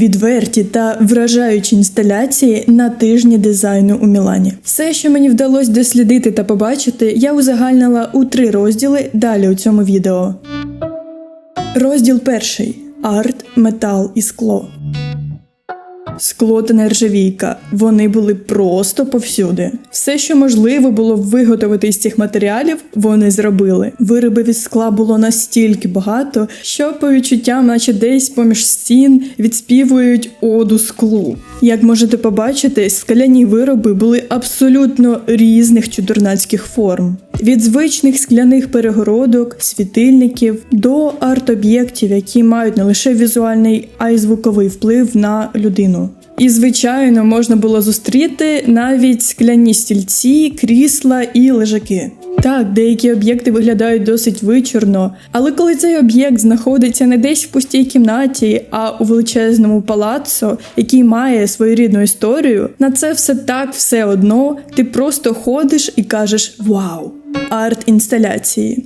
Відверті та вражаючі інсталяції на тижні дизайну у Мілані. Все, що мені вдалося дослідити та побачити, я узагальнила у три розділи далі у цьому відео. Розділ перший арт, метал і скло. Скло та нержавійка. Вони були просто повсюди. Все, що можливо було виготовити із цих матеріалів, вони зробили. Виробів із скла було настільки багато, що по відчуттям, наче десь поміж стін, відспівують оду склу. Як можете побачити, скляні вироби були абсолютно різних чудернацьких форм. Від звичних скляних перегородок, світильників до арт-об'єктів, які мають не лише візуальний, а й звуковий вплив на людину. І, звичайно, можна було зустріти навіть скляні стільці, крісла і лежаки. Так, деякі об'єкти виглядають досить вичорно, але коли цей об'єкт знаходиться не десь в пустій кімнаті, а у величезному палаццо, який має своєрідну історію, на це все так все одно. Ти просто ходиш і кажеш Вау! Арт-інсталяції.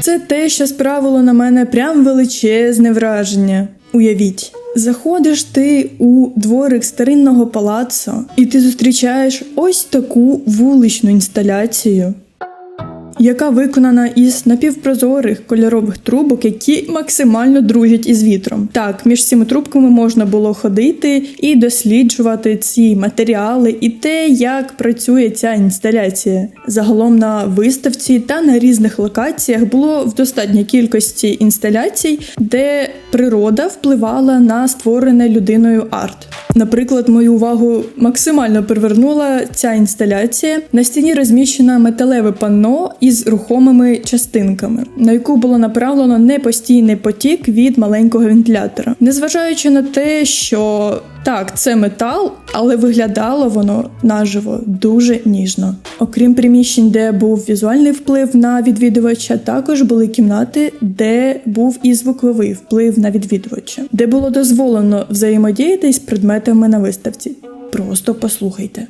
Це те, що справило на мене прям величезне враження. Уявіть, заходиш ти у дворик старинного палацу, і ти зустрічаєш ось таку вуличну інсталяцію, яка виконана із напівпрозорих кольорових трубок, які максимально дружать із вітром. Так, між цими трубками можна було ходити і досліджувати ці матеріали і те, як працює ця інсталяція. Загалом на виставці та на різних локаціях було в достатній кількості інсталяцій, де природа впливала на створене людиною арт. Наприклад, мою увагу максимально привернула ця інсталяція. На стіні розміщено металеве панно із рухомими частинками, на яку було направлено непостійний потік від маленького вентилятора. Незважаючи на те, що так, це метал, але виглядало воно наживо дуже ніжно. Окрім приміщень, де був візуальний вплив на відвідувача, також були кімнати, де був і звуковий вплив на відвідувача, де було дозволено взаємодіяти з предметами на виставці. Просто послухайте.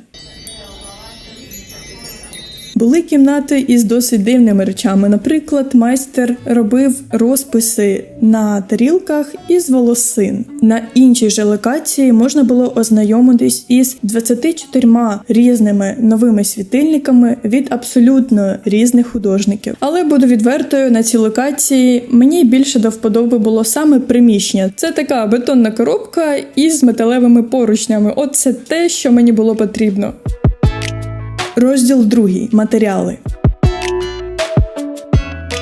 Були кімнати із досить дивними речами. Наприклад, майстер робив розписи на тарілках із волосин. На іншій же локації можна було ознайомитись із 24 різними новими світильниками від абсолютно різних художників. Але буду відвертою на цій локації. Мені більше до вподоби було саме приміщення. Це така бетонна коробка із металевими поручнями. От це те, що мені було потрібно. Розділ другий матеріали.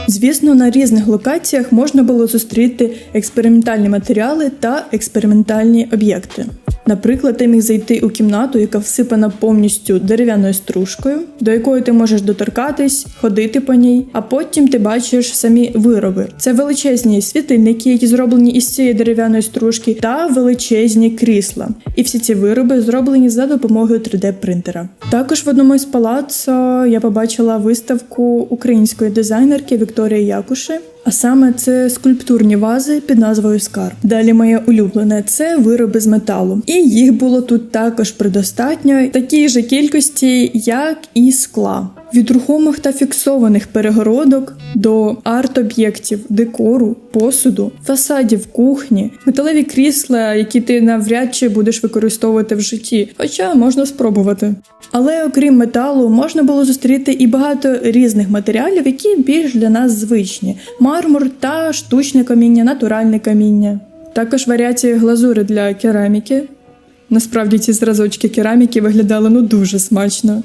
Звісно, на різних локаціях можна було зустріти експериментальні матеріали та експериментальні об'єкти. Наприклад, ти міг зайти у кімнату, яка всипана повністю дерев'яною стружкою, до якої ти можеш доторкатись, ходити по ній, а потім ти бачиш самі вироби. Це величезні світильники, які зроблені із цієї дерев'яної стружки, та величезні крісла. І всі ці вироби зроблені за допомогою 3D-принтера. Також в одному із палаццо я побачила виставку української дизайнерки Вікторії Якуши. А саме це скульптурні вази під назвою Скарб. Далі моє улюблене це вироби з металу. І їх було тут також предостатньо, такій же кількості, як і скла. Від рухомих та фіксованих перегородок до арт-об'єктів, декору, посуду, фасадів кухні, металеві крісла, які ти навряд чи будеш використовувати в житті, хоча можна спробувати. Але окрім металу, можна було зустріти і багато різних матеріалів, які більш для нас звичні: мармур та штучне каміння, натуральне каміння. Також варіації глазури для кераміки. Насправді ці зразочки кераміки виглядали ну дуже смачно.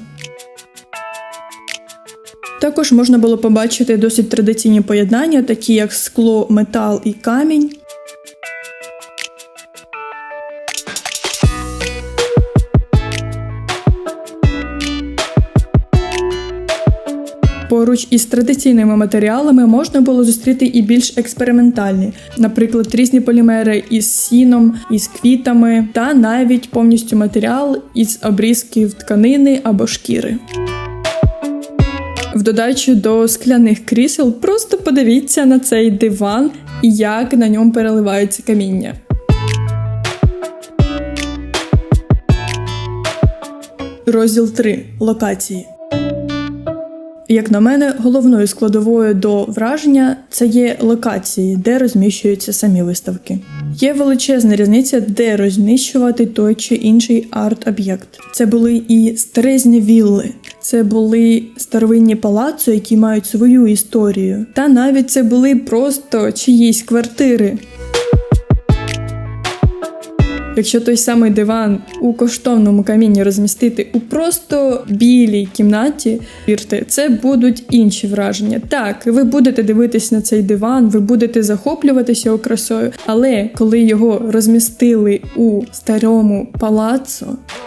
Також можна було побачити досить традиційні поєднання, такі як скло, метал і камінь. Поруч із традиційними матеріалами можна було зустріти і більш експериментальні, наприклад, різні полімери із сіном, із квітами, та навіть повністю матеріал із обрізків тканини або шкіри. В додачу до скляних крісел, просто подивіться на цей диван і як на ньому переливаються каміння. Розділ 3. Локації. Як на мене, головною складовою до враження це є локації, де розміщуються самі виставки. Є величезна різниця, де розміщувати той чи інший арт-об'єкт. Це були і старезні вілли, це були старовинні палаци, які мають свою історію, та навіть це були просто чиїсь квартири. Якщо той самий диван у коштовному камінні розмістити у просто білій кімнаті, вірте, це будуть інші враження. Так, ви будете дивитись на цей диван, ви будете захоплюватися красою, але коли його розмістили у старому палацу,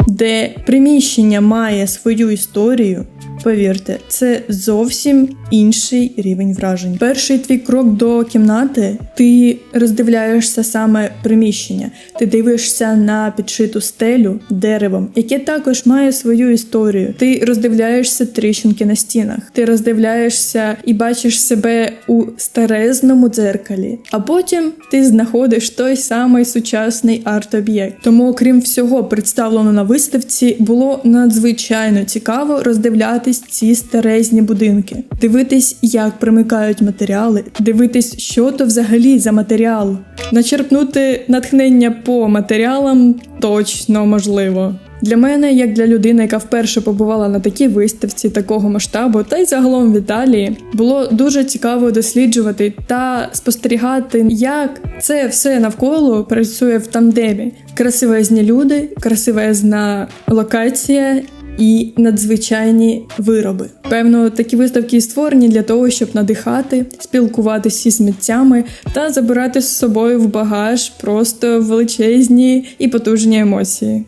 де приміщення має свою історію. Повірте, це зовсім інший рівень вражень. Перший твій крок до кімнати, ти роздивляєшся саме приміщення, ти дивишся на підшиту стелю деревом, яке також має свою історію. Ти роздивляєшся тріщинки на стінах, ти роздивляєшся і бачиш себе у старезному дзеркалі. А потім ти знаходиш той самий сучасний арт-об'єкт. Тому, окрім всього, представлено на виставці, було надзвичайно цікаво роздивлятись ці старезні будинки, дивитись, як примикають матеріали, дивитись, що то взагалі за матеріал. Начерпнути натхнення по матеріалам точно можливо. Для мене, як для людини, яка вперше побувала на такій виставці такого масштабу, та й загалом в Італії, було дуже цікаво досліджувати та спостерігати, як це все навколо працює в тандемі. Красивезні люди, красивезна локація і надзвичайні вироби. Певно, такі виставки створені для того, щоб надихати, спілкуватися з митцями та забирати з собою в багаж просто величезні і потужні емоції.